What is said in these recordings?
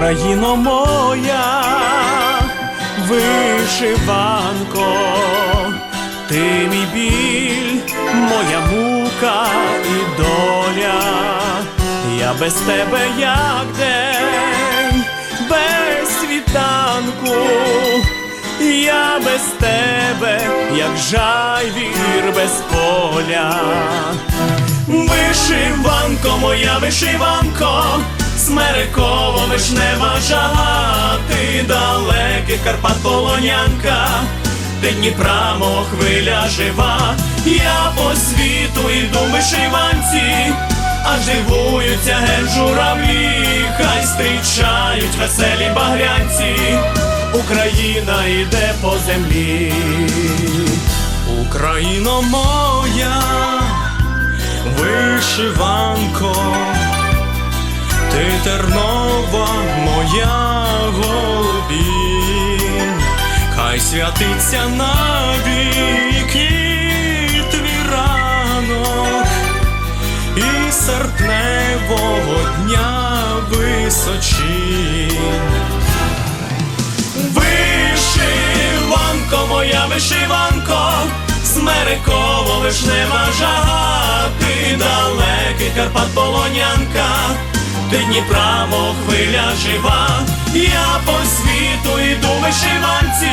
Україно моя, вишиванко, ти мій біль, моя мука і доля, я без тебе як день, без світанку, я без тебе, як жайвір без поля. Вишиванко, моя вишиванко, смереково вишнева жага, ти далеких Карпат полонянка, ти Дніпра, хвиля жива, я по світу йду вишиванці, аж дивуються ген журавлі, хай зустрічають веселі багрянці, Україна йде по землі, Україно моя вишиванко, тернова моя голубінь, хай святиться навіки твій ранок. І серпневого дня височінь. Вишиванко, моя вишиванко, смереково вишнева жага, ти далекий Карпат полонянка, Дніпра, мов хвиля жива, я по світу йду вишиванці,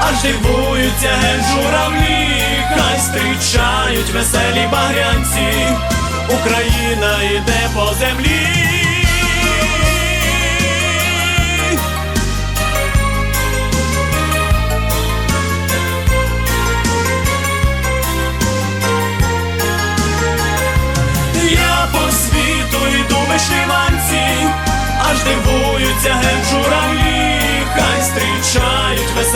аж дивуються журавлі, хай зустрічають веселі багрянці, Україна йде по землі. Дивуються журавлі, хай зустрічають веселі